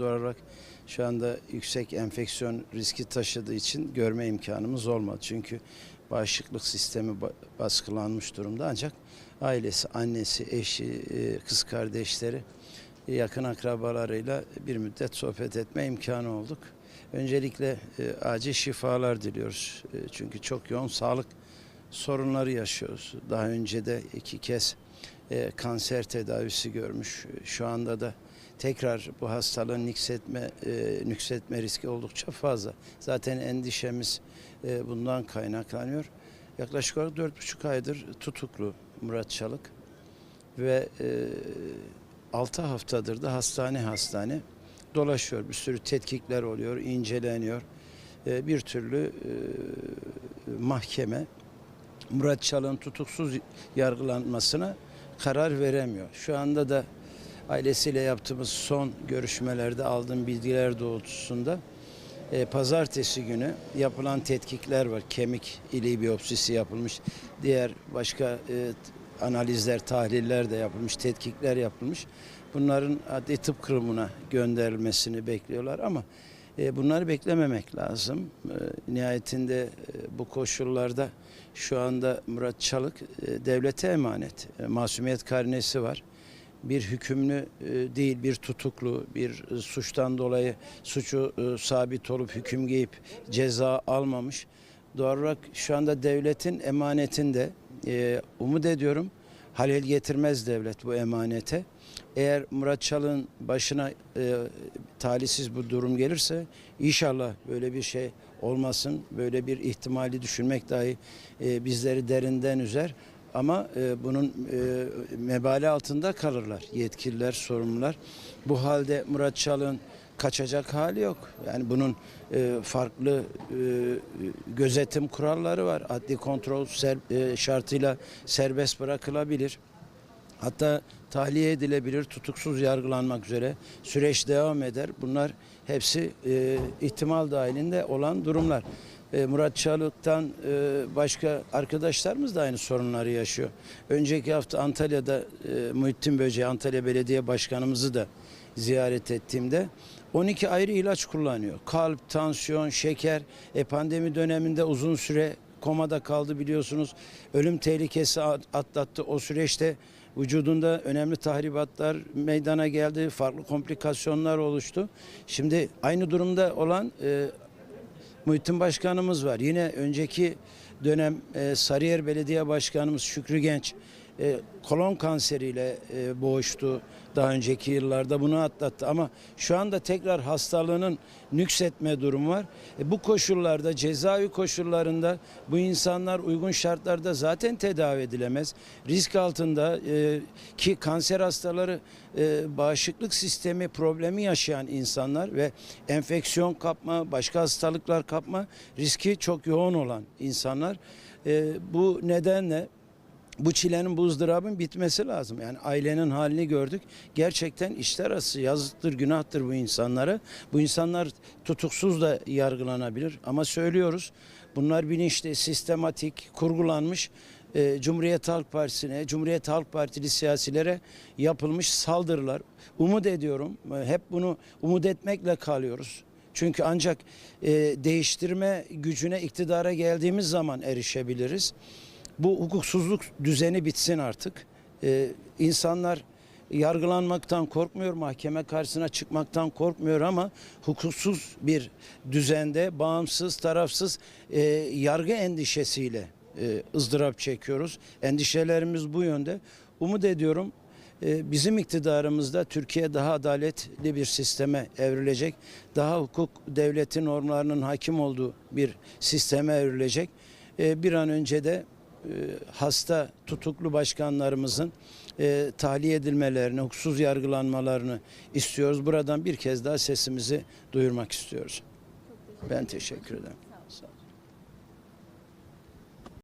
olarak şu anda yüksek enfeksiyon riski taşıdığı için görme imkanımız olmadı. Çünkü bağışıklık sistemi ba- baskılanmış durumda ancak ailesi, annesi, eşi, e, kız kardeşleri, e, yakın akrabalarıyla bir müddet sohbet etme imkanı olduk. Öncelikle e, acil şifalar diliyoruz. Çünkü çok yoğun sağlık sorunları yaşıyoruz. Daha önce de iki kez kanser tedavisi görmüş. Şu anda da tekrar bu hastalığın nüksetme, e, nüksetme riski oldukça fazla. Zaten endişemiz e, bundan kaynaklanıyor. Yaklaşık olarak dört buçuk aydır tutuklu Murat Çalık ve e, 6 haftadır da hastane hastane dolaşıyor. Bir sürü tetkikler oluyor, inceleniyor. E, bir türlü e, mahkeme Murat Çalık'ın tutuksuz yargılanmasına karar veremiyor. Şu anda da ailesiyle yaptığımız son görüşmelerde aldığım bilgiler doğrultusunda e, pazartesi günü yapılan tetkikler var. Kemik iliği biyopsisi yapılmış. Diğer başka e, analizler, tahliller de yapılmış, tetkikler yapılmış. Bunların adli tıp kurumuna gönderilmesini bekliyorlar ama e, bunları beklememek lazım. E, nihayetinde e, bu koşullarda şu anda Murat Çalık e, devlete emanet. E, masumiyet karnesi var. Bir hükümlü e, değil, bir tutuklu, bir e, suçtan dolayı suçu e, sabit olup hüküm giyip ceza almamış. Doğal olarak şu anda devletin emanetinde umut ediyorum halel getirmez devlet bu emanete. Eğer Murat Çalık'ın başına e, talihsiz bu durum gelirse inşallah böyle bir şey olmasın. Böyle bir ihtimali düşünmek dahi e, bizleri derinden üzer. Ama e, bunun e, mebali altında kalırlar yetkililer, sorumlular. Bu halde Murat Çalık'ın kaçacak hali yok. Yani bunun e, farklı e, gözetim kuralları var. Adli kontrol ser- e, şartıyla serbest bırakılabilir. Hatta tahliye edilebilir, tutuksuz yargılanmak üzere süreç devam eder. Bunlar hepsi e, ihtimal dahilinde olan durumlar. E, Murat Çalık'tan e, başka arkadaşlarımız da aynı sorunları yaşıyor. Önceki hafta Antalya'da e, Muhittin Böceği, Antalya Belediye Başkanımızı da ziyaret ettiğimde 12 ayrı ilaç kullanıyor. Kalp, tansiyon, şeker, e, pandemi döneminde uzun süre komada kaldı biliyorsunuz. Ölüm tehlikesi at- atlattı. O süreçte vücudunda önemli tahribatlar meydana geldi. Farklı komplikasyonlar oluştu. Şimdi aynı durumda olan e, Muhittin Başkanımız var. Yine önceki dönem e, Sarıyer Belediye Başkanımız Şükrü Genç e, kolon kanseriyle e, boğuştu. Daha önceki yıllarda bunu atlattı ama şu anda tekrar hastalığının nüksetme durumu var. E, bu koşullarda cezaevi koşullarında bu insanlar uygun şartlarda zaten tedavi edilemez. Risk altında e, ki kanser hastaları e, bağışıklık sistemi problemi yaşayan insanlar ve enfeksiyon kapma, başka hastalıklar kapma riski çok yoğun olan insanlar. E, bu nedenle bu çilenin bu ızdırabın bitmesi lazım. Yani ailenin halini gördük. Gerçekten işler arası yazıktır, günahtır bu insanlara. Bu insanlar tutuksuz da yargılanabilir. Ama söylüyoruz bunlar bilinçli, sistematik, kurgulanmış e, Cumhuriyet Halk Partisi'ne, Cumhuriyet Halk Partili siyasilere yapılmış saldırılar. Umut ediyorum. e, Hep bunu umut etmekle kalıyoruz. Çünkü ancak e, değiştirme gücüne iktidara geldiğimiz zaman erişebiliriz. Bu hukuksuzluk düzeni bitsin artık. Ee, insanlar yargılanmaktan korkmuyor, mahkeme karşısına çıkmaktan korkmuyor ama hukuksuz bir düzende bağımsız, tarafsız e, yargı endişesiyle e, ızdırap çekiyoruz. Endişelerimiz bu yönde. Umut ediyorum e, bizim iktidarımızda Türkiye daha adaletli bir sisteme evrilecek. Daha hukuk devleti normlarının hakim olduğu bir sisteme evrilecek. E, bir an önce de hasta tutuklu başkanlarımızın e, tahliye edilmelerini, hukuksuz yargılanmalarını istiyoruz. Buradan bir kez daha sesimizi duyurmak istiyoruz. Ben teşekkür ederim.